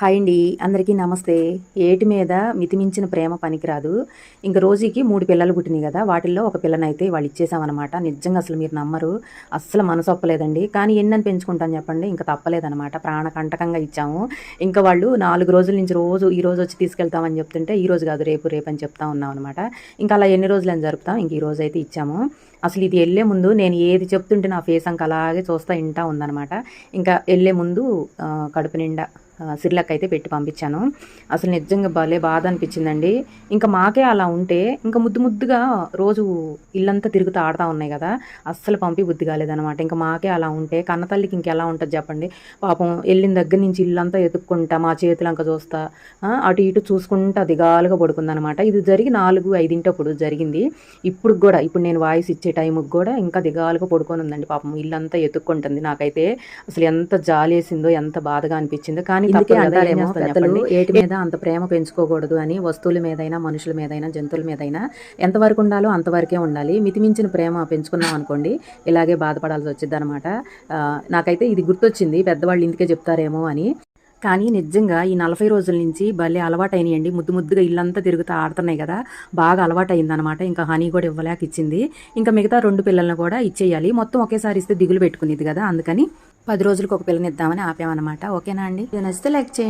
Hi అండి. అందరికీ నమస్తే. ఏటి మీద మితిమించిన ప్రేమ పనికిరాదు. ఇంకా రోజుకి మూడు పిల్లలు పుట్టినాయి కదా వాటిల్లో ఒక పిల్లనైతే వాళ్ళు ఇచ్చేసామన్నమాట. నిజంగా అసలు మీరు నమ్మరు. అస్సలు మనసు ఒప్పలేదండి. కానీ ఎన్నని పెంచుకుంటాను చెప్పండి ఇంకా తప్పలేదన్నమాట. ప్రాణకంటకంగా ఇచ్చాము. ఇంకా వాళ్ళు నాలుగు రోజుల నుంచి రోజు ఈ రోజు వచ్చి తీసుకెళ్తామని చెప్తుంటే ఈ రోజు కాదు రేపు రేపు అని చెప్తా ఉన్నాం అనమాట ఇంకా అలా ఎన్ని రోజులు అని జరుపుతాం? ఇంక ఈ రోజు అయితే ఇచ్చాము. అసలు ఇది వెళ్ళే ముందు నేను ఏది చెప్తుంటే నా ఫేస్ అంక అలాగే చూస్తా ఇంటా ఉందన్నమాట. ఇంకా వెళ్ళే ముందు కడుపు నిండా సిర్లక్ అయితే పెట్టి పంపించాను. అసలు నిజంగా భలే బాధ అనిపించిందండి. ఇంకా మాకే అలా ఉంటే ఇంకా ముద్దు ముద్దుగా రోజు ఇల్లంతా తిరుగుతూ ఆడుతూ ఉన్నాయి కదా. అస్సలు పంపి బుద్ధి కాలేదనమాట ఇంకా మాకే అలా ఉంటే కన్నతల్లికి ఇంకెలా ఉంటుంది చెప్పండి. పాపం వెళ్ళిన దగ్గర నుంచి ఇల్లంతా ఎతుక్కుంటా మా చేతులంక చూస్తా అటు ఇటు చూసుకుంటా దిగాలుగా పడుకుందనమాట ఇది జరిగి నాలుగు ఐదింటప్పుడు జరిగింది. ఇప్పుడు కూడా ఇప్పుడు నేను వాయిస్ ఇచ్చే టైంకి కూడా ఇంకా దిగాలుగా పడుకొని ఉందండి పాపం. ఇల్లంతా ఎత్తుక్కుంటుంది నాకైతే. అసలు ఎంత జాలేసిందో ఎంత బాధగా అనిపించిందో. కానీ ఇందుకే అంటారేమో పెద్దలు. ఏటి మీద అంత ప్రేమ పెంచుకోకూడదు అని వస్తువుల మీదైనా మనుషుల మీదైనా జంతువుల మీదైనా ఎంతవరకు ఉండాలో అంతవరకే ఉండాలి. మితిమించిన ప్రేమ పెంచుకున్నాం అనుకోండి ఇలాగే బాధపడాల్సి వచ్చింది అనమాట నాకైతే ఇది గుర్తొచ్చింది పెద్దవాళ్ళు ఇందుకే చెప్తారేమో అని. కానీ నిజంగా ఈ నలభై రోజుల నుంచి భలే అలవాటైనాయండి. ముద్దు ముద్దుగా ఇల్లంతా తిరుగుతూ ఆడుతున్నాయి కదా బాగా అలవాటైందనమాట ఇంకా హనీ కూడా ఇవ్వలేక ఇచ్చింది. ఇంకా మిగతా రెండు పిల్లల్ని కూడా ఇచ్చేయాలి. మొత్తం ఒకేసారి ఇస్తే దిగులు పెట్టుకునేది కదా అందుకని పది రోజులకు ఒక పిల్లని ఇద్దామని ఆపామన్నమాట. ఓకేనా అండి? ఇది నచ్చితే లైక్ చేయండి.